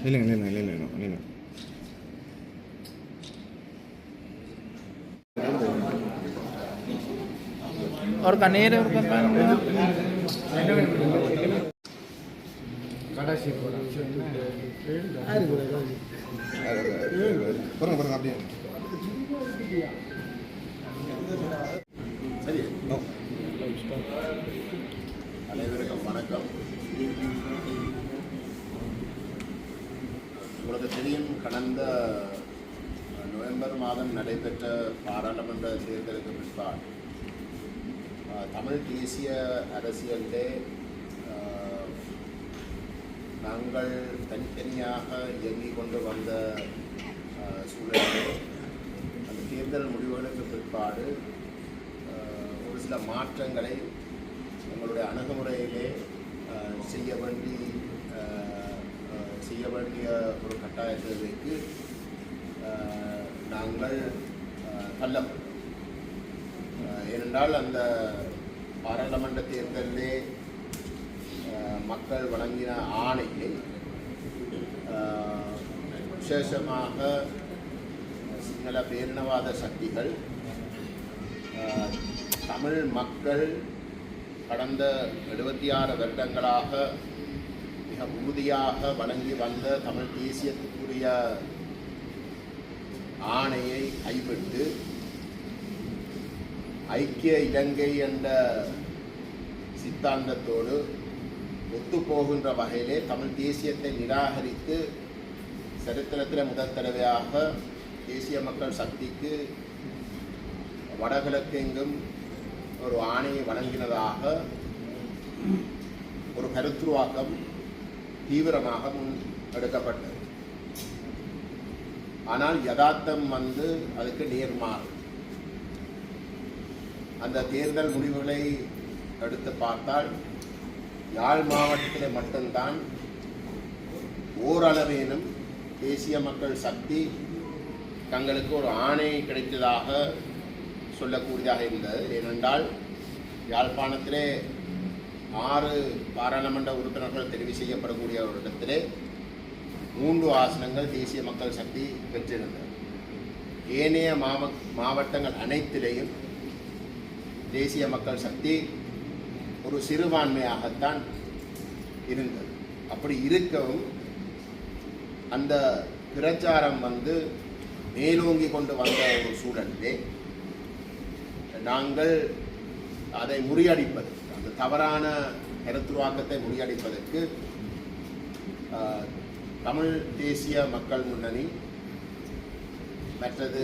இல்லைங்க இல்லைங்க இல்லைங்க இல்லைங்க और कनेर और பாருங்க பாருங்க அப்படியே அனைவருக்கும் வணக்கம் உங்களுக்கு தெரியும் கடந்த நவம்பர் மாதம் நடைபெற்ற பாராளுமன்ற தேர்தலுக்கு பிற்பாடு தமிழ் தேசிய அரசியலிலே நாங்கள் தனித்தனியாக இயங்கிக் கொண்டு வந்த சூழலில் தேர்தல் முடிவுகளுக்கு பிற்பாடு ஒரு சில மாற்றங்களை எங்களுடைய அணுகுமுறையிலே செய்ய வேண்டி செய்ய வேண்டிய ஒரு கட்டாயத்திற்கு நாங்கள் அஹ், ஏனென்றால் அந்த பாராளுமன்ற தேர்தலிலே மக்கள் வழங்கின ஆணையை விசேஷமாக சிங்கள பேரினவாத சக்திகள் தமிழ் மக்கள் கடந்த எழுபத்தி ஆறு வருடங்களாக மிக உறுதியாக வழங்கி வந்த தமிழ் தேசியத்துக்குரிய ஆணையை கைவிட்டு ஐக்கிய இலங்கை என்ற சித்தாந்தத்தோடு ஒத்துப்போகின்ற வகையிலே தமிழ் தேசியத்தை நிராகரித்து சரித்திரத்தில் முதல் தடவையாக தேசிய மக்கள் சக்திக்கு வடகிழக்கெங்கும் ஒரு ஆணையை வழங்கினதாக ஒரு கருத்துருவாக்கம் தீவிரமாக முன் எடுக்கப்பட்டது. ஆனால் யதார்த்தம் வந்து அதுக்கு நேர்மாறு அந்த தேர்தல் முடிவுகளை எடுத்து பார்த்தால் யாழ் மாவட்டத்தில் மட்டும்தான் ஓரளவேனும் தேசிய மக்கள் சக்தி தங்களுக்கு ஒரு ஆணை கிடைத்ததாக சொல்லக்கூடியதாக இருந்தது. ஏனென்றால் யாழ்ப்பாணத்திலே ஆறு பாராளுமன்ற உறுப்பினர்கள் தெரிவு செய்யப்படக்கூடிய ஒரு இடத்திலே மூன்று ஆசனங்கள் தேசிய மக்கள் சக்தி பெற்றிருந்தது. ஏனைய மாவ மாவட்டங்கள் அனைத்திலேயும் தேசிய மக்கள் சக்தி ஒரு சிறுபான்மையாகத்தான் இருந்தது. அப்படி இருக்கவும் அந்த பிரச்சாரம் வந்து மேலோங்கி கொண்டு வந்த ஒரு சூழலிலே நாங்கள் அதை முறியடிப்பது அந்த தவறான கருத்துருவாக்கத்தை முறியடிப்பதற்கு தமிழ் தேசிய மக்கள் முன்னணி மற்றது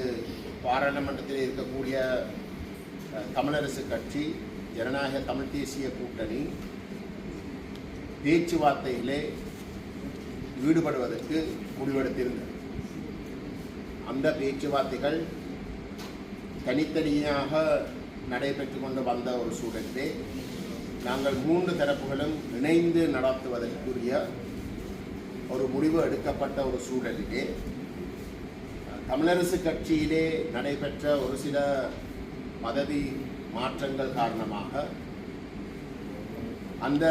பாராளுமன்றத்தில் இருக்கக்கூடிய தமிழரசு கட்சி ஜனநாயக தமிழ் தேசிய கூட்டணி பேச்சுவார்த்தையிலே ஈடுபடுவதற்கு முடிவெடுத்திருந்தது. அந்த பேச்சுவார்த்தைகள் தனித்தனியாக நடைபெற்று கொண்டு வந்த ஒரு சூழலிலே நாங்கள் மூன்று தரப்புகளும் இணைந்து நடத்துவதற்குரிய ஒரு முடிவு எடுக்கப்பட்ட ஒரு சூழலிலே தமிழரசு கட்சியிலே நடைபெற்ற ஒரு சில பதவி மாற்றங்கள் காரணமாக அந்த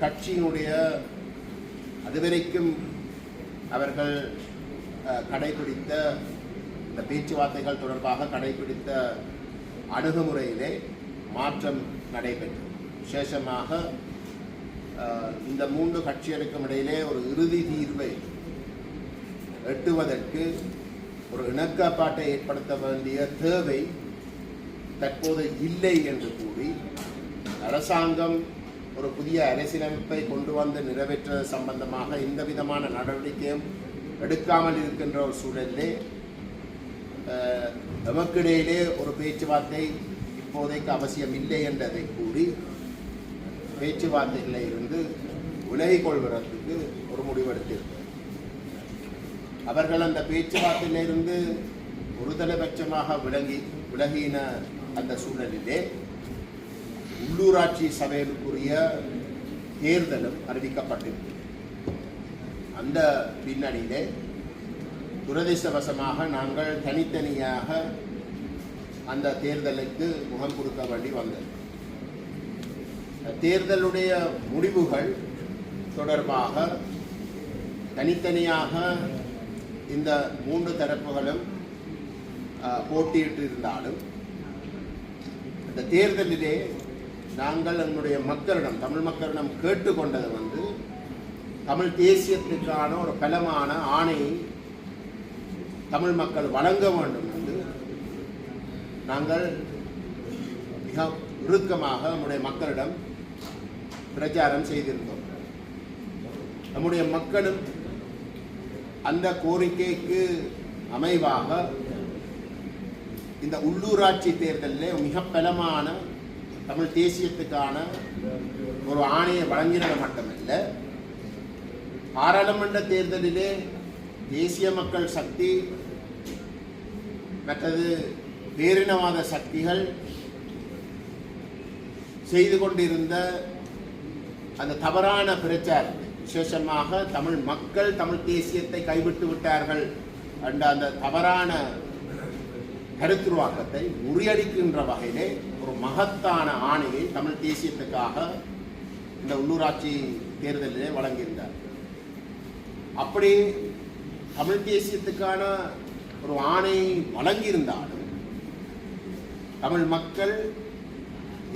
கட்சியினுடைய அதுவரைக்கும் அவர்கள் கடைபிடித்த இந்த பேச்சுவார்த்தைகள் தொடர்பாக கடைபிடித்த அணுகுமுறையிலே மாற்றம் நடைபெற்று விசேஷமாக இந்த மூன்று கட்சிகளுக்கும் இடையிலே ஒரு இறுதி தீர்வை எட்டுவதற்கு ஒரு இணக்கப்பாட்டை ஏற்படுத்த வேண்டிய தேவை தற்போது இல்லை என்று கூறி அரசாங்கம் ஒரு புதிய அரசியலமைப்பை கொண்டு வந்து நிறைவேற்றுவது சம்பந்தமாக எந்த விதமான நடவடிக்கையும் எடுக்காமல் இருக்கின்ற ஒரு சூழலிலே அஹ், எமக்கிடையிலே ஒரு பேச்சுவார்த்தை இப்போதைக்கு அவசியம் இல்லை என்றதை கூறி பேச்சுவார்த்தைகளில் இருந்து விலகிக் கொள்வதற்கு ஒரு முடிவெடுத்திருக்கிறது அவர்கள் அந்த பேச்சுவார்த்தையிலிருந்து ஒருதலைபட்சமாக விலகி விலகின அந்த சூழலிலே உள்ளூராட்சி சபைகளுக்குரிய தேர்தலும் அறிவிக்கப்பட்டிருக்கிறது. அந்த பின்னணியிலே துரதிர்ஷ்டவசமாக நாங்கள் தனித்தனியாக அந்த தேர்தலுக்கு முகம் கொடுக்க வேண்டி வந்தது. தேர்தலுடைய முடிவுகள் தொடர்பாக தனித்தனியாக இந்த மூன்று தரப்புகளும் போட்டியிட்டு இருந்தாலும் இந்த தேர்தலிலே நாங்கள் எங்களுடைய மக்களிடம் தமிழ் மக்களிடம் கேட்டுக்கொண்டது வந்து தமிழ் தேசியத்துக்கான ஒரு பலமான ஆணையை தமிழ் மக்கள் வழங்க வேண்டும் என்று நாங்கள் மிக இறுக்கமாக நம்முடைய மக்களிடம் பிரச்சாரம் செய்திருந்தோம். நம்முடைய மக்களும் அந்த கோரிக்கைக்கு அமைவாக இந்த உள்ளூராட்சி தேர்தலில் மிக பலமான தமிழ் தேசியத்துக்கான ஒரு ஆணையை வழங்கினது மட்டுமில்லை பாராளுமன்ற தேர்தலிலே தேசிய மக்கள் சக்தி மற்றது பேரினவாத சக்திகள் செய்து கொண்டிருந்த அந்த தவறான பிரச்சாரம் விசேஷமாக தமிழ் மக்கள் தமிழ் தேசியத்தை கைவிட்டு விட்டார்கள் என்ற அந்த தவறான கருத்துருவாக்கத்தை முறியடிக்கின்ற வகையிலே ஒரு மகத்தான ஆணையை தமிழ் தேசியத்துக்காக இந்த உள்ளூராட்சி தேர்தலிலே வழங்கியிருந்தார். அப்படி தமிழ் தேசியத்துக்கான ஒரு ஆணை வழங்கியிருந்தாலும் தமிழ் மக்கள்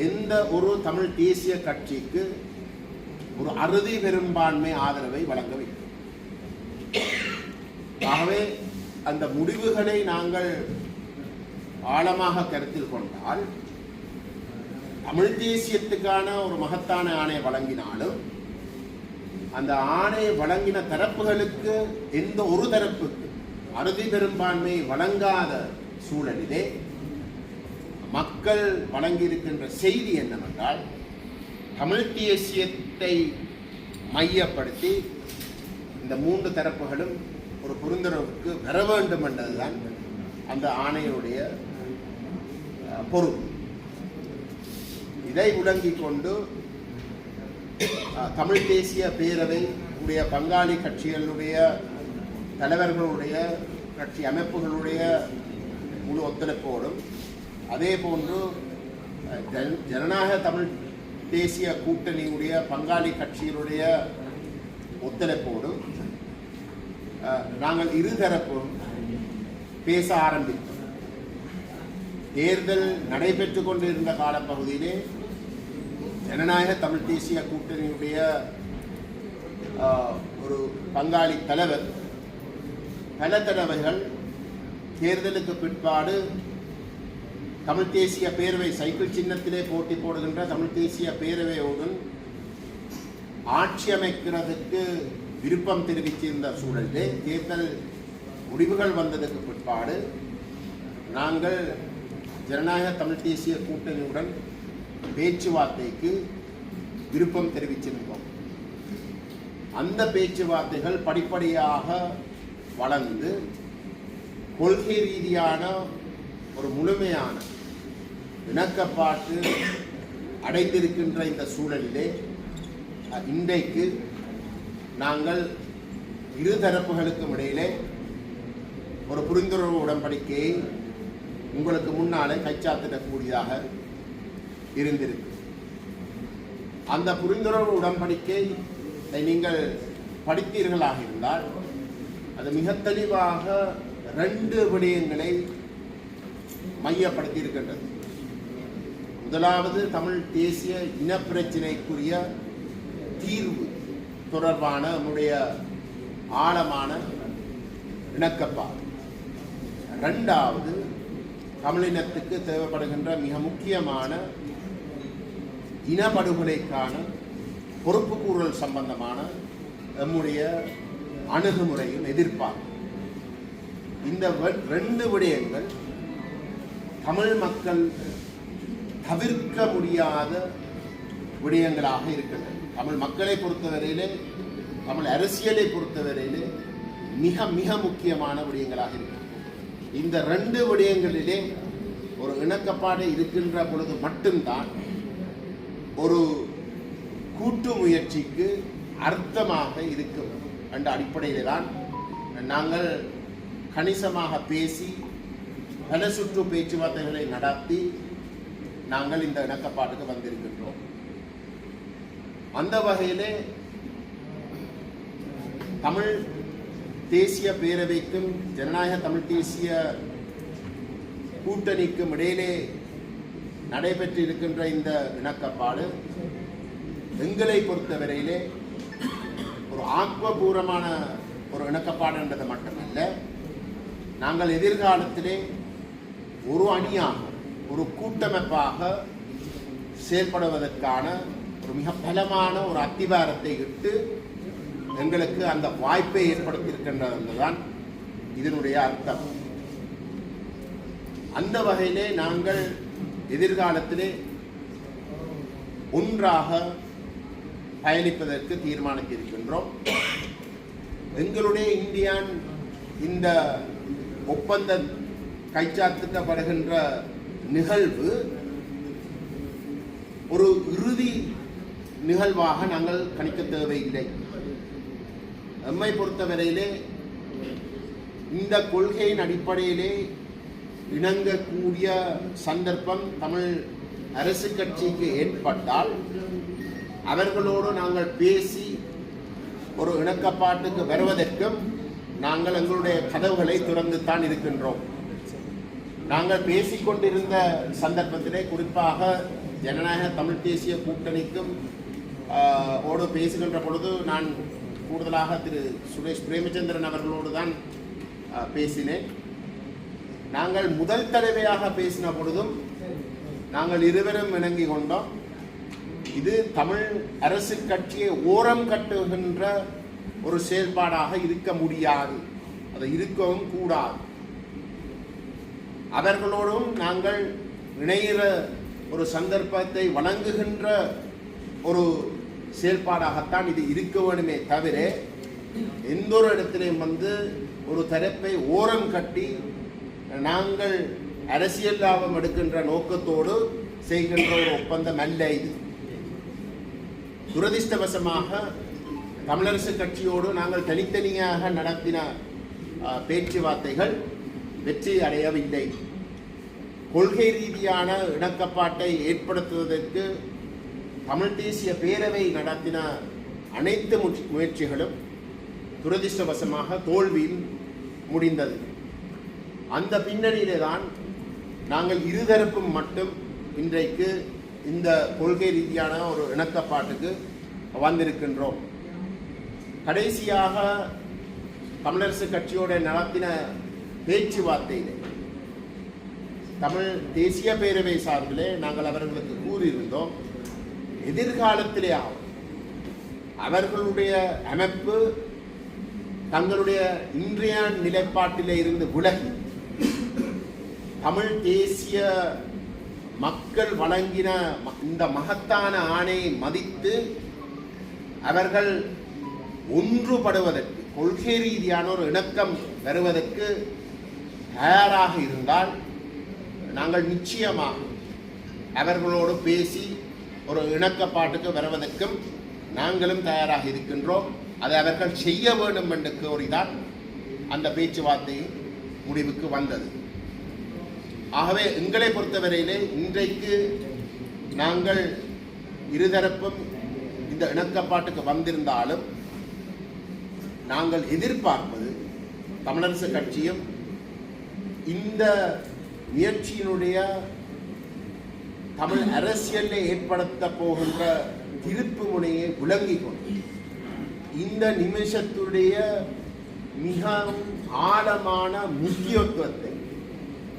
எந்த ஒரு தமிழ் தேசிய கட்சிக்கு ஒரு அறுதி பெரும்பான்மை ஆதரவை வழங்கவில்லை. ஆகவே அந்த முடிவுகளை நாங்கள் ஆழமாக கருத்தில் கொண்டால் தமிழ் தேசியத்துக்கான ஒரு மகத்தான ஆணை வழங்கினாலும் அந்த ஆணையை வழங்கின தரப்புகளுக்கு எந்த ஒரு தரப்புக்கு அறுதி பெரும்பான்மை வழங்காத சூழலிலே மக்கள் வழங்கியிருக்கின்ற செய்தி என்னவென்றால் தமிழ் தேசியத்தை மையப்படுத்தி இந்த மூன்று தரப்புகளும் ஒரு புரிந்துணர்வுக்கு வர வேண்டும் என்பதுதான் அந்த ஆணையுடைய பொருள் இதை விளங்கிக் கொண்டு தமிழ் தேசிய பேரவை உடைய பங்காளி கட்சிகளுடைய தலைவர்களுடைய கட்சி அமைப்புகளுடைய முழு ஒத்துழைப்போடும் அதே போன்று ஜனநாயக தமிழ் தேசிய கூட்டணியுடைய பங்காளி கட்சிகளுடைய ஒத்துழைப்போடும் நாங்கள் இருதரப்பும் பேச ஆரம்பித்தோம். தேர்தல் நடைபெற்று கொண்டிருந்த காலப்பகுதியிலே ஜனநாயக தமிழ் தேசிய கூட்டணியுடைய ஒரு பங்காளி தலைவர் பல தடவைகள் தேர்தலுக்கு பிற்பாடு தமிழ் தேசிய பேரவை சைக்கிள் சின்னத்திலே போட்டி போடுகின்ற தமிழ் தேசிய பேரவையோடும் ஆட்சி அமைக்கிறதுக்கு விருப்பம் தெரிவித்திருந்த சூழலிலே தேர்தல் முடிவுகள் வந்ததுக்கு பிற்பாடு நாங்கள் ஜனநாயக தமிழ் தேசிய கூட்டணியுடன் பேச்சுவார்த்தைக்கு விருப்பம் தெரிவிச்சிருந்தோம் அந்த பேச்சுவார்த்தைகள் படிப்படியாக வளர்ந்து கொள்கை ரீதியான ஒரு முழுமையான இணக்கப்பாட்டு அடைந்திருக்கின்ற இந்த சூழலிலே இன்றைக்கு நாங்கள் இரு தரப்புகளுக்கும் இடையிலே ஒரு புரிந்துணர்வு உடன்படிக்கையை உங்களுக்கு முன்னாலே கைச்சாத்திடக்கூடியதாக இருந்திருக்கு. அந்த புரிந்துணர்வு உடன்படிக்கை நீங்கள் படித்தீர்களாக இருந்தால் அது மிக தெளிவாக ரெண்டு விடயங்களை மையப்படுத்தி இருக்கின்றது முதலாவது தமிழ் தேசிய இனப்பிரச்சினைக்குரிய தீர்வு தொடர்பான நம்முடைய ஆழமான இணக்கப்பாடு ரெண்டாவது தமிழினத்துக்கு தேவைப்படுகின்ற மிக முக்கியமான இனப்படுகொலைக்கான பொறுப்புக்கூறல் சம்பந்தமான நம்முடைய அணுகுமுறையும் எதிர்ப்பார்ப்பு இந்த வ- ரெண்டு விடயங்கள் தமிழ் மக்கள் தவிர்க்க முடியாத விடயங்களாக இருக்கின்றன. தமிழ் மக்களை பொறுத்தவரையிலே தமிழ் அரசியலை பொறுத்தவரையிலே மிக மிக முக்கியமான விடயங்களாக இருக்கிறது இந்த ரெண்டு விடயங்களிலே ஒரு இணக்கப்பாடு இருக்கின்ற பொழுது மட்டும்தான் ஒரு கூட்டு முயற்சிக்கு அர்த்தமாக இருக்கும் என்ற அடிப்படையில் தான் நாங்கள் கணிசமாக பேசி பல சுற்று பேச்சுவார்த்தைகளை நடத்தி நாங்கள் இந்த இணக்கப்பாட்டுக்கு வந்திருக்கின்றோம். அந்த வகையிலே தமிழ் தேசிய பேரவைக்கும் ஜனநாயக தமிழ் தேசிய கூட்டணிக்கும் இடையிலே நடைபெற்று இருக்கின்ற இந்த இணக்கப்பாடு எங்களை பொறுத்தவரையிலே ஒரு ஆத்மபூர்வமான ஒரு இணக்கப்பாடு என்றது மட்டுமல்ல நாங்கள் எதிர்காலத்திலே ஒரு அணியாக ஒரு கூட்டமைப்பாக செயல்படுவதற்கான ஒரு மிக பலமான ஒரு அத்திவாரத்தை இட்டு எங்களுக்கு அந்த வாய்ப்பை ஏற்படுத்தியிருக்கின்றது என்பதுதான் இதனுடைய அர்த்தம். அந்த வகையிலே நாங்கள் எதிர்காலத்திலே ஒன்றாக பயணிப்பதற்கு தீர்மானித்திருக்கின்றோம். எங்களுடைய இந்தியான் இந்த ஒப்பந்தம் கைச்சாத்திட்டப்படுகின்ற நிகழ்வு ஒரு இறுதி நிகழ்வாக நாங்கள் கணிக்க தேவையில்லை. எம்மை பொறுத்தவரையிலே இந்த கொள்கையின் அடிப்படையிலே இணங்கக்கூடிய சந்தர்ப்பம் தமிழ் அரசு கட்சிக்கு ஏற்பட்டால் அவர்களோடு நாங்கள் பேசி ஒரு இணக்கப்பாட்டுக்கு வருவதற்கும் நாங்கள் எங்களுடைய கதவுகளை திறந்துத்தான் இருக்கின்றோம். நாங்கள் பேசிக்கொண்டிருந்த சந்தர்ப்பத்திலே குறிப்பாக ஜனநாயக தமிழ் தேசிய கூட்டணிக்கும் ஓடு பேசுகின்ற பொழுது நான் கூடுதலாக திரு சுரேஷ் பிரேமச்சந்திரன் அவர்களோடு தான் பேசினேன். நாங்கள் முதல் தடவையாக பேசின பொழுதும் நாங்கள் இருவரும் இணங்கி கொண்டோம். இது தமிழ் அரசு கட்சியை ஓரம் கட்டுகின்ற ஒரு செயல்பாடாக இருக்க முடியாது. அது இருக்கவும் கூடாது. அவர்களோடும் நாங்கள் இணைகிற ஒரு சந்தர்ப்பத்தை வழங்குகின்ற ஒரு செயல்பாடாகத்தான் இது இருக்க வேண்டுமே தவிர எந்த ஒரு இடத்திலையும் வந்து ஒரு தரப்பை ஓரம் கட்டி நாங்கள் அரசியல் லாபம் எடுக்கின்ற நோக்கத்தோடு செய்கின்ற ஒரு ஒப்பந்தம் அல்ல இது. துரதிர்ஷ்டவசமாக தமிழரசு கட்சியோடு நாங்கள் தனித்தனியாக நடத்தின பேச்சுவார்த்தைகள் வெற்றி அடையவில்லை. கொள்கை ரீதியான இணக்கப்பாட்டை ஏற்படுத்துவதற்கு தமிழ் தேசிய பேரவை நடத்தின அனைத்து முயற்சிகளும் துரதிர்ஷ்டவசமாக தோல்வியில் முடிந்தது. அந்த பின்னணியிலே தான் நாங்கள் இருதரப்பும் மட்டும் இன்றைக்கு இந்த கொள்கை ரீதியான ஒரு இணக்கப்பாட்டுக்கு வந்திருக்கின்றோம். கடைசியாக தமிழரசு கட்சியோட நடத்தின பேச்சுவார்த்தையிலே தமிழ் தேசிய பேரவை சார்பிலே நாங்கள் அவர்களுக்கு கூறியிருந்தோம் எதிர்காலத்திலே ஆகும். அவர்களுடைய அமைப்பு தங்களுடைய இன்றைய நிலைப்பாட்டிலே இருந்து விலகி தமிழ் தேசிய மக்கள் வழங்கின ம- இந்த மகத்தான ஆணையை மதித்து அவர்கள் ஒன்றுபடுவதற்கு கொள்கை ரீதியான ஒரு இணக்கம் வருவதற்கு தயாராக இருந்தால் நாங்கள் நிச்சயமாக அவர்களோடு பேசி ஒரு இணக்கப்பாட்டுக்கு வருவதற்கும் நாங்களும் தயாராக இருக்கின்றோம். அதை அவர்கள் செய்ய வேண்டும் என்று கோரிதான் அந்த பேச்சுவார்த்தை முடிவுக்கு வந்தது. ஆகவே எங்களை பொறுத்தவரையிலே இன்றைக்கு நாங்கள் இருதரப்பும் இந்த இணக்கப்பாட்டுக்கு வந்திருந்தாலும் நாங்கள் எதிர்பார்ப்பது தமிழரசு கட்சியும் இந்த முயற்சியினுடைய தமிழ் அரசியலில் ஏற்படுத்த போகின்ற திருப்பு முனையை விளங்கிக் கொண்டு இந்த நிமிஷத்துடைய மிகவும் ஆழமான முக்கியத்துவத்தை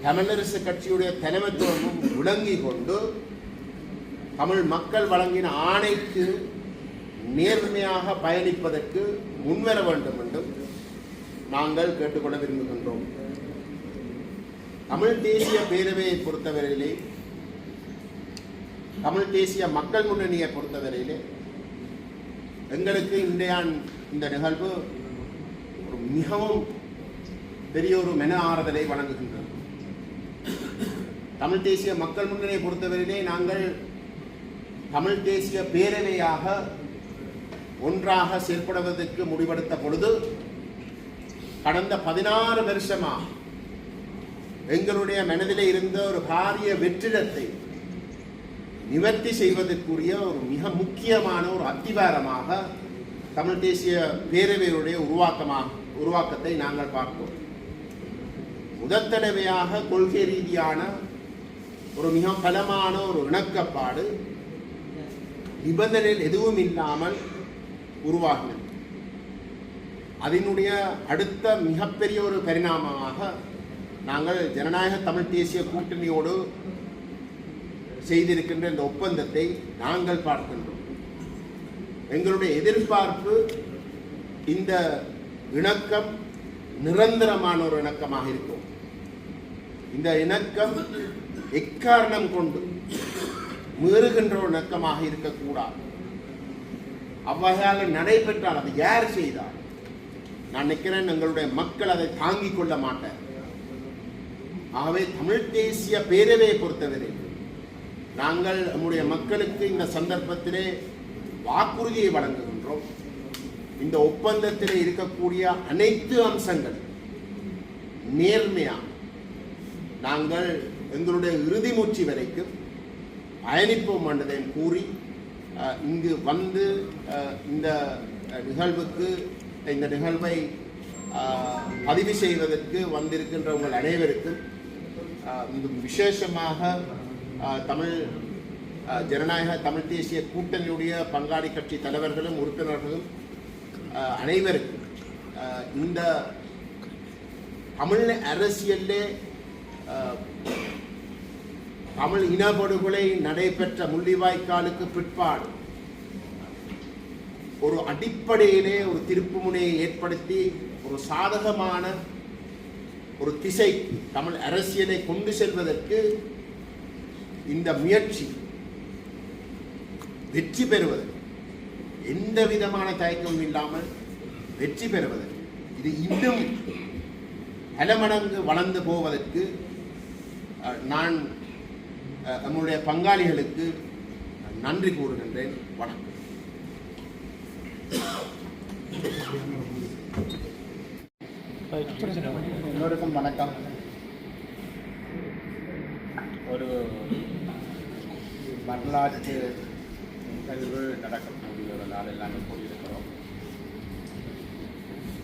தமிழரசு கட்சியுடைய தலைமைத்துவமும் விளங்கி கொண்டு தமிழ் மக்கள் வழங்கின ஆணைக்கு நேர்மையாக பயணிப்பதற்கு முன்வர வேண்டும் என்றும் நாங்கள் கேட்டுக்கொள்ள விரும்புகின்றோம். தமிழ் தேசிய பேரவையை பொறுத்தவரையிலே தமிழ் தேசிய மக்கள் முன்னணியை பொறுத்தவரையிலே எங்களுக்கு இன்றையான் இந்த நிகழ்வு ஒரு மிகவும் பெரிய ஒரு மென ஆறுதலை வழங்குகின்றது. தமிழ் தேசிய மக்கள் முன்னணியை பொறுத்தவரையிலே நாங்கள் தமிழ் தேசிய பேரவையாக ஒன்றாக செயல்படுவதற்கு முடிவெடுத்த பொழுது கடந்த பதினாறு வருஷமா எங்களுடைய மனதிலே இருந்த ஒரு பாரிய வெற்றிடத்தை நிவர்த்தி செய்வதற்குரிய ஒரு மிக முக்கியமான ஒரு அத்திவாரமாக தமிழ் தேசிய பேரவையுடைய உருவாக்கமாக உருவாக்கத்தை நாங்கள் பார்ப்போம் முதல் தடவையாக கொள்கை ரீதியான ஒரு மிக பலமான ஒரு இணக்கப்பாடு நிபந்தனைகள் எதுவும் இல்லாமல் உருவாகினது. அதனுடைய அடுத்த மிகப்பெரிய ஒரு பரிணாமமாக நாங்கள் ஜனநாயக தமிழ் தேசிய கூட்டணியோடு செய்திருக்கின்ற இந்த ஒப்பந்தத்தை நாங்கள் பார்க்கின்றோம். எங்களுடைய எதிர்பார்ப்பு இந்த இணக்கம் நிரந்தரமான ஒரு இணக்கமாக இருக்கும். இந்த இணக்கம் எக்காரணம் கொண்டு மீறுகின்ற ஒரு இணக்கமாக இருக்கக்கூடாது. அவ்வகையாக நடைபெற்றால் அதை யார் செய்தார் நான் நினைக்கிறேன் எங்களுடைய மக்கள் அதை தாங்கிக் கொள்ள மாட்டார். ஆகவே தமிழ் தேசிய பேரவையை பொறுத்தவரை நாங்கள் நம்முடைய மக்களுக்கு இந்த சந்தர்ப்பத்திலே வாக்குறுதியை வழங்குகின்றோம். இந்த ஒப்பந்தத்திலே இருக்கக்கூடிய அனைத்து அம்சங்கள் நேர்மையாக நாங்கள் எங்களுடைய இறுதி மூச்சு வரைக்கும் பயணிப்போம் என்றதை கூறி இங்கு வந்து இந்த நிகழ்வுக்கு இந்த நிகழ்வை பதிவு செய்வதற்கு வந்திருக்கின்ற உங்கள் அனைவருக்கும் அஹ், விசேஷமாக தமிழ் ஜனநாயக தமிழ் தேசிய கூட்டணியுடைய பங்காளி கட்சி தலைவர்களும் உறுப்பினர்களும் அனைவருக்கும் இந்த தமிழ் அரசியலில் தமிழ் இனப்படுகொலை நடைபெற்ற முள்ளிவாய்க்காலுக்கு பிற்பாடு ஒரு அடிப்படையிலே ஒரு திருப்புமுனையை ஏற்படுத்தி ஒரு சாதகமான ஒரு திசை தமிழ் அரசியலை கொண்டு செல்வதற்கு இந்த முயற்சி வெற்றி பெறுவது எந்த விதமான தயக்கமும் இல்லாமல் வெற்றி பெறுவது இது இன்னும் பல மடங்கு வளர்ந்து போவதற்கு நான் நம்முடைய பங்காளிகளுக்கு நன்றி கூறுகின்றேன். வணக்கம். எல்லோருக்கும் வணக்கம். ஒரு வரலாற்று நிகழ்வு நடக்கக்கூடிய ஒரு நாளில் நாங்கள் கூடியிருக்கிறோம்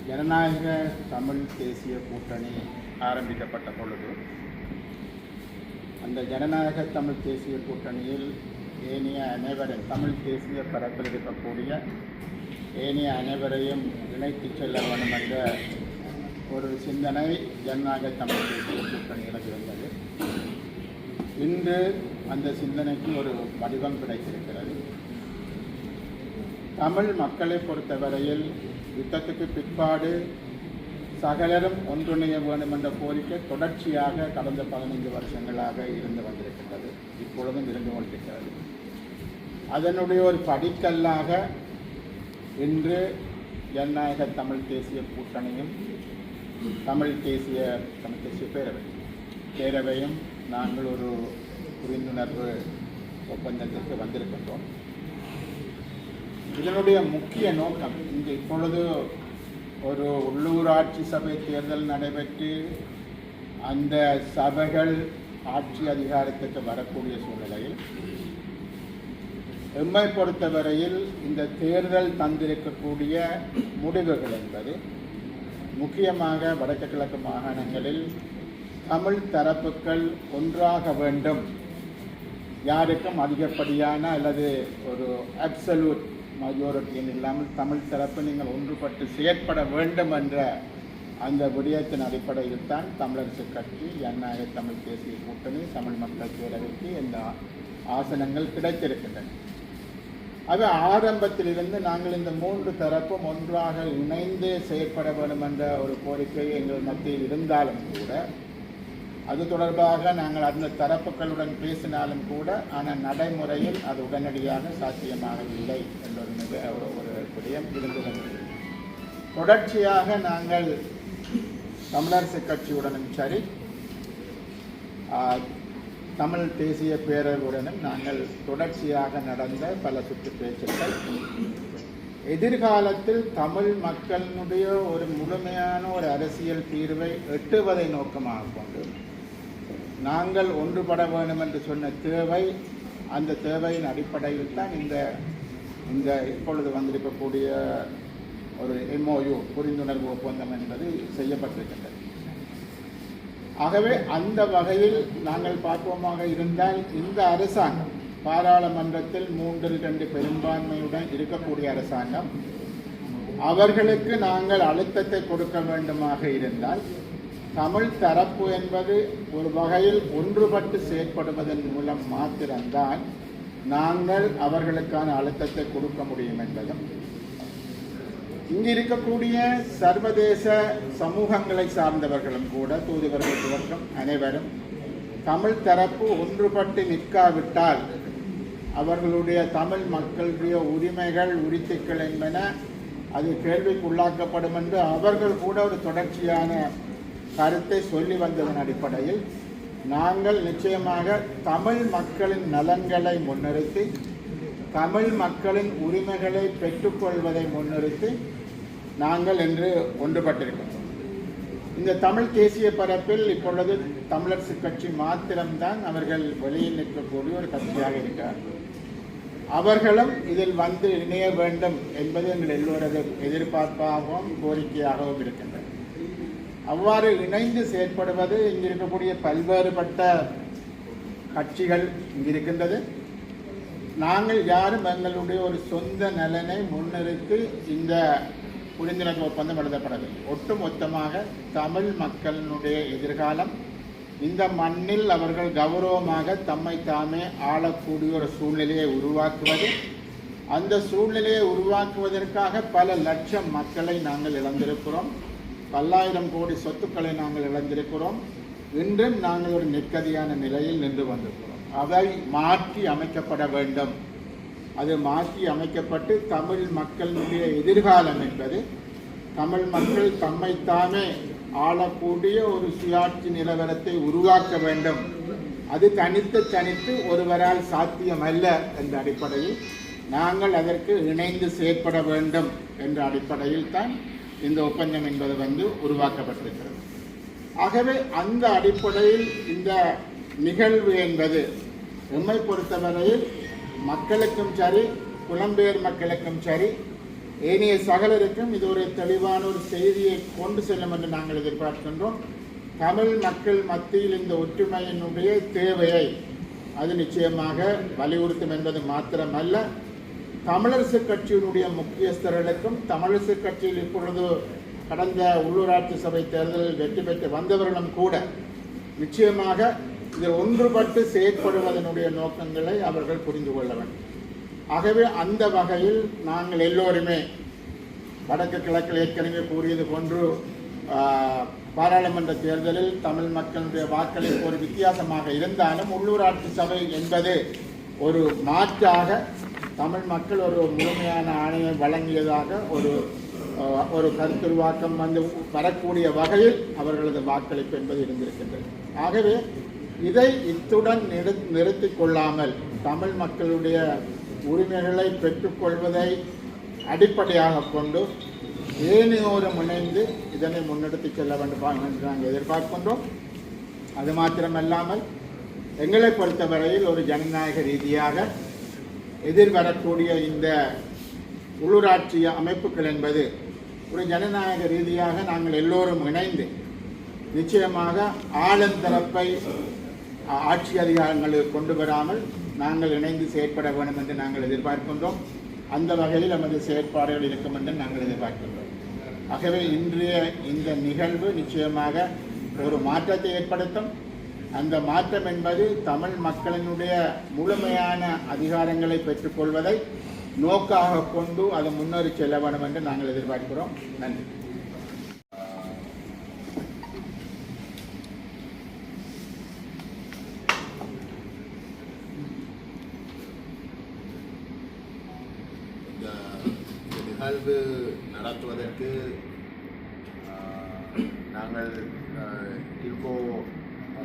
ஜனநாயக தமிழ் தேசிய கூட்டணி ஆரம்பிக்கப்பட்ட பொழுது அந்த ஜனநாயக தமிழ் தேசிய கூட்டணியில் ஏனைய அனைவரும் தமிழ் தேசிய பரப்பில் இருக்கக்கூடிய ஏனைய அனைவரையும் இணைத்து செல்ல வேண்டும் என்ற ஒரு சிந்தனை ஜனநாயக தமிழ் தேசிய கூட்டணிகளுக்கு இருந்தது. இன்று அந்த சிந்தனைக்கு ஒரு வடிவம் கிடைத்திருக்கிறது. தமிழ் மக்களை பொறுத்தவரையில் யுத்தத்துக்கு பிற்பாடு சகலரும் ஒன்றிணைய வேண்டும் என்ற கோரிக்கை தொடர்ச்சியாக கடந்த பதினைந்து வருஷங்களாக இருந்து வந்திருக்கின்றது. இப்பொழுதும் இருந்து கொண்டிருக்கிறது. அதனுடைய ஒரு படிக்கல்லாக இன்று ஜனநாயக தமிழ் தேசிய கூட்டணியும் தமிழ் தேசிய தமிழ் தேசிய பேரவை பேரவையும் நாங்கள் ஒரு புரிந்துணர்வு ஒப்பந்தத்திற்கு வந்திருக்கின்றோம். இதனுடைய முக்கிய நோக்கம் இங்கு இப்பொழுது ஒரு உள்ளூராட்சி சபை தேர்தல் நடைபெற்று அந்த சபைகள் ஆட்சி அதிகாரத்துக்கு வரக்கூடிய சூழ்நிலையில் எம்மை பொறுத்தவரையில் இந்த தேர்தல் தந்திருக்கக்கூடிய முடிவுகள் என்பது முக்கியமாக வடக்கு கிழக்கு மாகாணங்களில் தமிழ் தரப்புகள் ஒன்றாக வேண்டும். யாருக்கும் அதிகப்படியான அல்லது ஒரு அப்சல்யூட் மஜோரிட்டியின் இல்லாமல் தமிழ் தரப்பு நீங்கள் ஒன்றுபட்டு செயற்பட வேண்டும் என்ற அந்த விடயத்தின் அடிப்படையில் தான் தமிழரசு கட்சி ஜனநாயக தமிழ் தேசிய கூட்டணி தமிழ் மக்கள் பேரவைக்கு இந்த ஆசனங்கள் கிடைத்திருக்கின்றன. அது ஆரம்பத்திலிருந்து நாங்கள் இந்த மூன்று தரப்பும் ஒன்றாக இணைந்து செயற்பட வேண்டும் என்ற ஒரு கோரிக்கை எங்கள் மத்தியில் இருந்தாலும் கூட அது தொடர்பாக நாங்கள் அந்த தரப்புகளுடன் பேசினாலும் கூட ஆனால் நடைமுறையில் அது உடனடியாக சாத்தியமாகவில்லை என்ற மிக ஒரு ஒரு விடயம் இருந்து வந்தது தொடர்ச்சியாக நாங்கள் தமிழரசு கட்சியுடனும் சரி தமிழ் தேசிய பேரவையுடனும் நாங்கள் தொடர்ச்சியாக நடந்த பல சுற்று பேச்சுக்கள் எதிர்காலத்தில் தமிழ் மக்களினுடைய ஒரு முழுமையான ஒரு அரசியல் தீர்வை எட்டுவதை நோக்கமாக கொண்டு நாங்கள் ஒன்றுபட வேண்டும் என்று சொன்ன தேவை அந்த தேவையின் அடிப்படையில் தான் இந்த இந்த இப்பொழுது வந்திருக்கக்கூடிய ஒரு எம்ஓயு புரிந்துணர்வு ஒப்பந்தம் என்பது செய்யப்பட்டிருக்கின்றது. ஆகவே அந்த வகையில் நாங்கள் பார்ப்போமாக இருந்தால் இந்த அரசாங்கம் பாராளுமன்றத்தில் மூன்றில் ரெண்டு பெரும்பான்மையுடன் இருக்கக்கூடிய அரசாங்கம் அவர்களுக்கு நாங்கள் அழுத்தத்தை கொடுக்க வேண்டுமாக இருந்தால் தமிழ் தரப்பு என்பது ஒரு வகையில் ஒன்றுபட்டு செயற்படுவதன் மூலம் மாத்திரம்தான் நாங்கள் அவர்களுக்கான அழுத்தத்தை கொடுக்க முடியும் என்பதும். இங்கு இருக்கக்கூடிய சர்வதேச சமூகங்களை சார்ந்தவர்களும் கூட தூதுவர்கள் துவக்கம் அனைவரும் தமிழ் தரப்பு ஒன்றுபட்டு நிற்காவிட்டால் அவர்களுடைய தமிழ் மக்களுடைய உரிமைகள் உரித்துக்கள் என்பன அது கேள்விக்குள்ளாக்கப்படும் என்று அவர்கள் கூட ஒரு தொடர்ச்சியான கருத்தை சொல்லி வந்ததன் அடிப்படையில் நாங்கள் நிச்சயமாக தமிழ் மக்களின் நலன்களை முன்னிறுத்தி தமிழ் மக்களின் உரிமைகளை பெற்றுக்கொள்வதை முன்னிறுத்தி நாங்கள் என்று ஒன்றுபட்டிருக்கிறோம். இந்த தமிழ் தேசிய பரப்பில் இப்பொழுது தமிழரசு கட்சி மாத்திரம்தான் அவர்கள் வெளியில் நிற்கக்கூடிய ஒரு கட்சியாக இருக்கிறார்கள் அவர்களும் இதில் வந்து இணைய வேண்டும் என்பது எங்கள் எல்லோரது எதிர்பார்ப்பாகவும் கோரிக்கையாகவும் இருக்கின்றன. அவ்வாறு இணைந்து செயற்படுவது இங்கிருக்கக்கூடிய பல்வேறுபட்ட கட்சிகள் இங்கு இருக்கின்றது நாங்கள் யாரும் எங்களுடைய ஒரு சொந்த நலனை முன்னிறுத்தி இந்த புரிந்துணர்வு ஒப்பந்தம் எழுதப்படவில்லை. ஒட்டுமொத்தமாக தமிழ் மக்களினுடைய எதிர்காலம் இந்த மண்ணில் அவர்கள் கௌரவமாக தம்மை தாமே ஆளக்கூடிய ஒரு சூழ்நிலையை உருவாக்குவது அந்த சூழ்நிலையை உருவாக்குவதற்காக பல லட்சம் மக்களை நாங்கள் இழந்திருக்கிறோம். பல்லாயிரம் கோடி சொத்துக்களை நாங்கள் இழந்திருக்கிறோம். இன்றும் நாங்கள் ஒரு நெற்கதியான நிலையில் நின்று வந்திருக்கிறோம் அதை மாற்றி அமைக்கப்பட வேண்டும். அது மாற்றி அமைக்கப்பட்டு தமிழ் மக்களுடைய எதிர்காலம் என்பது தமிழ் மக்கள் தம்மைத்தாமே ஆளக்கூடிய ஒரு சுயாட்சி நிலவரத்தை உருவாக்க வேண்டும். அது தனித்து தனித்து ஒருவரால் சாத்தியமல்ல என்ற அடிப்படையில் நாங்கள் அதற்கு இணைந்து செயற்பட வேண்டும் என்ற அடிப்படையில் தான் இந்த ஒப்பந்தம் என்பது வந்து உருவாக்கப்பட்டிருக்கிறது. ஆகவே அந்த அடிப்படையில் இந்த நிகழ்வு என்பது எம்மை பொறுத்தவரையில் மக்களுக்கும் சரி புலம்பெயர் மக்களுக்கும் சரி ஏனைய சகலருக்கும் இது ஒரு தெளிவான ஒரு செய்தியை கொண்டு செல்லும் என்று நாங்கள் எதிர்பார்க்கின்றோம். தமிழ் மக்கள் மத்தியில் இந்த ஒற்றுமையினுடைய தேவையை அது நிச்சயமாக வலியுறுத்தும் என்பது மாத்திரமல்ல. தமிழரசு கட்சியினுடைய முக்கியஸ்தர்களுக்கும் தமிழரசு கட்சியில் இப்பொழுது கடந்த உள்ளூராட்சி சபை தேர்தலில் வெற்றி பெற்று வந்தவர்களும் கூட நிச்சயமாக இதில் ஒன்றுபட்டு செயற்படுவதனுடைய நோக்கங்களை அவர்கள் புரிந்து கொள்ள வேண்டும். ஆகவே அந்த வகையில் நாங்கள் எல்லோருமே வடக்கு கிழக்கில் ஏற்கனவே கூறியது போன்று பாராளுமன்ற தேர்தலில் தமிழ் மக்களுடைய வாக்களிப்பு ஒரு வித்தியாசமாக இருந்தாலும் உள்ளூராட்சி சபை என்பது ஒரு மாற்றாக தமிழ் மக்கள் ஒரு முழுமையான ஆணையை வழங்கியதாக ஒரு ஒரு கருத்துருவாக்கம் வந்து வரக்கூடிய வகையில் அவர்களது வாக்களிப்பு என்பது இருந்திருக்கின்றது. ஆகவே இதை இத்துடன் நிறு நிறுத்தி கொள்ளாமல் தமிழ் மக்களுடைய உரிமைகளை பெற்றுக்கொள்வதை அடிப்படையாக கொண்டு ஏனையோரும் இணைந்து இதனை முன்னெடுத்து செல்ல வேண்டும் என்று நாங்கள் எதிர்பார்க்கின்றோம். அது மாத்திரமல்லாமல் எங்களை பொறுத்தவரையில் ஒரு ஜனநாயக ரீதியாக எதிர்வரக்கூடிய இந்த உள்ளூராட்சி அமைப்புகள் என்பது ஒரு ஜனநாயக ரீதியாக நாங்கள் எல்லோரும் இணைந்து நிச்சயமாக ஆளுந்தரப்பை ஆட்சி அதிகாரங்களுக்கு கொண்டு வராமல் நாங்கள் இணைந்து செயற்பட வேண்டும் என்று நாங்கள் எதிர்பார்க்கின்றோம். அந்த வகையில் நமது செயற்பாடுகள் இருக்கும் என்று நாங்கள் எதிர்பார்க்கின்றோம். ஆகவே இன்றைய இந்த நிகழ்வு நிச்சயமாக ஒரு மாற்றத்தை ஏற்படுத்தும். அந்த மாற்றம் என்பது தமிழ் மக்களினுடைய முழுமையான அதிகாரங்களை பெற்றுக்கொள்வதை நோக்காக கொண்டு அதை முன்னேறி செல்ல வேண்டும் என்று நாங்கள் எதிர்பார்க்கிறோம். நன்றி. நிகழ்வு நடத்துவதற்கு நாங்கள் இப்போ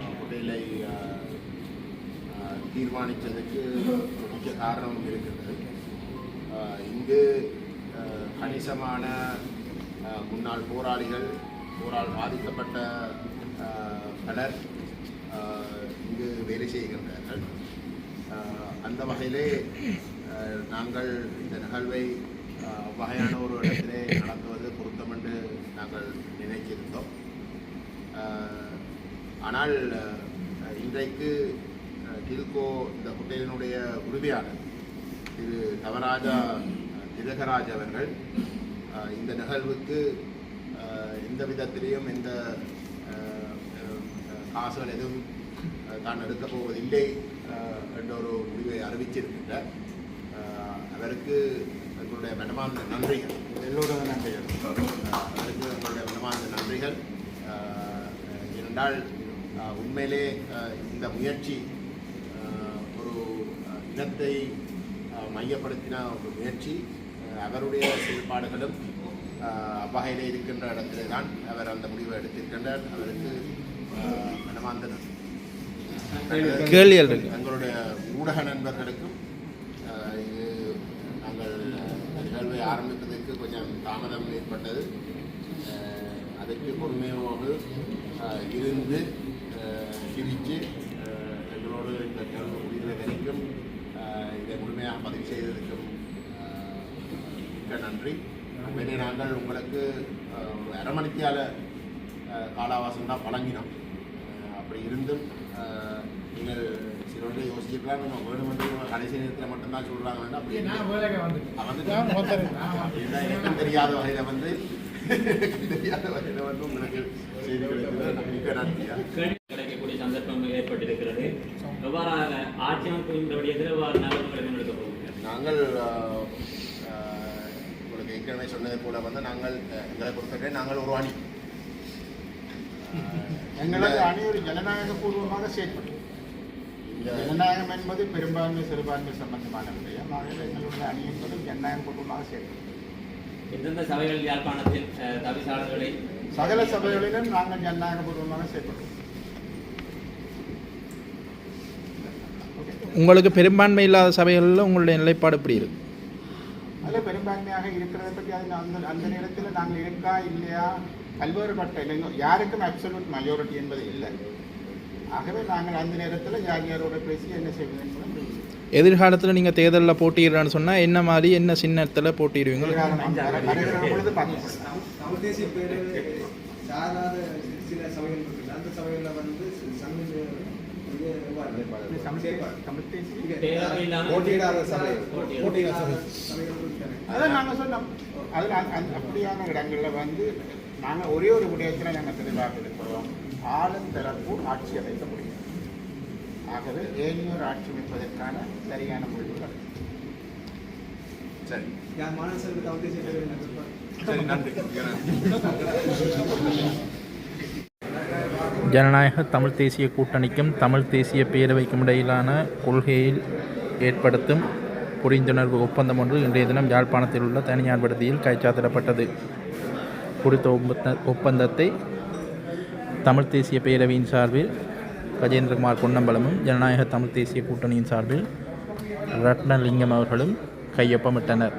டில்கோ தீர்மானித்ததுக்கு முக்கிய காரணம் இருக்கிறது. இங்கு கணிசமான முன்னாள் போராளிகள் போரால் பாதிக்கப்பட்ட பலர் இங்கு வேலை செய்கின்றார்கள். அந்த வகையிலே நாங்கள் இந்த நிகழ்வை வகையான ஒரு இடத்திலே நடத்துவது பொருத்தம் என்று நாங்கள் நினைத்திருந்தோம் ஆனால் இன்றைக்கு ஆஹ், டில்கோ இந்த ஹோட்டலினுடைய உரிமையாளர் திரு தவராஜா திலகராஜ் அவர்கள் இந்த நிகழ்வுக்கு எந்த விதத்திலையும் எந்த காசுகள் எதுவும் தான் எடுக்கப் போவதில்லை என்ற ஒரு முடிவை அறிவிச்சிருக்கின்ற அவருக்கு எங்களுடைய மனமார்ந்த நன்றிகள். எல்லோரும் நன்றிகள். அவருக்கு எங்களுடைய மனமார்ந்த நன்றிகள். இரண்டால் ஏனென்றால் உண்மையிலே இந்த முயற்சி ஒரு இனத்தை மையப்படுத்தின ஒரு முயற்சி. அவருடைய செயல்பாடுகளும் ஆஹ், அவ்வகையிலே இருக்கின்ற இடத்திலே தான் அவர் அந்த முடிவை எடுத்திருக்கின்றார். அவருக்கு மனமார்ந்த இருக்கு. எங்களுடைய ஊடக நண்பர்களுக்கும் இது நாங்கள் நிகழ்வை ஆரம்பிப்பதற்கு கொஞ்சம் தாமதம் ஏற்பட்டது. அதற்கு பொறுமையோடு இருந்து சிரித்து எங்களோடு இந்த நிகழ்வு முடிகிற வரைக்கும் இதை முழுமையாக பதிவு செய்ததற்கும் ஆஹ், மிக்க நன்றி உண்மையிலே நாங்கள் உங்களுக்கு ஆஹ், ஒரு அரை மணித்தியால ஆஹ், கால அவகாசம் தான் வழங்கினோம் அப்படி இருந்தும் நீங்கள் சிலோட யோசிச்சிருக்கலாம் நம்ம வேணுமென்று கடைசி நேரத்தில் மட்டும்தான் சொல்கிறாங்க வேண்டாம் அப்படி தெரியாத வகையில் வந்து தெரியாத வகையில் வந்து உங்களுக்கு செய்தி கிடைத்தது மிக்க நன்றியா ஆட்சி அமைப்பு போகிறீர்கள் நாங்கள் உங்களுக்கு ஏற்கனவே சொன்னது போல வந்து நாங்கள் எங்களை பொறுத்தவரை நாங்கள் ஒரு அணி. எங்களது அணி ஒரு ஜனநாயக பூர்வமாக செயற்படும். இந்த ஜனநாயகம் என்பது பெரும்பான்மை சிறுபான்மை சம்பந்தமான விடயம் ஆகவே எங்களுடைய அணி என்பது ஜனநாயக பூர்வமாக செயற்படும். எந்தெந்த சபைகள் யாழ்ப்பாணத்தில் தவிசாளர்களை சகல சபைகளிலும் நாங்கள் ஜனநாயக பூர்வமாக செயற்படுவோம். உங்களுக்கு பெரும்பான்மை இல்லாத சபைகளில் உங்களுடைய நிலைப்பாடு எப்படி இருக்கு? அதில் பெரும்பான்மையாக இருக்கிறத பற்றி அது அந்த அந்த நேரத்தில் நாங்கள் இருக்கா இல்லையா? பல்வேறுபட்ட இல்லைங்க யாருக்கும் அப்சல்யூட் மெஜாரிட்டி என்பது இல்லை. ஆகவே நாங்கள் அந்த நேரத்தில் யார் யாரோட பேசி என்ன செய்வது என்பதை எதிர்காலத்தில் நீங்கள் தேர்தலில் போட்டியிடுறான்னு சொன்னால் என்ன மாதிரி என்ன சின்னத்தில் சாராத சில சபைகள் அந்த சபைகளில் வந்து அதான் நாங்கள் சொன்னோம். அதில் அப்படியான இடங்களில் வந்து நாங்கள் ஒரே ஒரு விடயத்தில் நாங்கள் தெளிவாக இருக்கிறோம். ஆளும் தரப்பு ஆட்சி அமைக்க முடியும். ஆகவே ஏனியோர் ஆட்சி அமைப்பதற்கான சரியான முடிவுகள் சரி. தேசிய பேரவை நடத்துவார் சரி நன்றி. ஜனநாயக தமிழ் தேசிய கூட்டணிக்கும் தமிழ் தேசிய பேரவைக்கும் இடையிலான கொள்கையில் ஏற்படுத்தும் புரிந்துணர்வு ஒப்பந்தம் ஒன்று இன்றைய தினம் யாழ்ப்பாணத்தில் உள்ள தனியார் விடுதியில் கைச்சாத்திடப்பட்டது. குறித்த ஒப்பந்த ஒப்பந்தத்தை தமிழ் தேசிய பேரவையின் சார்பில் கஜேந்திரகுமார் பொன்னம்பலமும் ஜனநாயக தமிழ் தேசிய கூட்டணியின் சார்பில் ரத்னலிங்கம் அவர்களும் கையொப்பமிட்டனர்.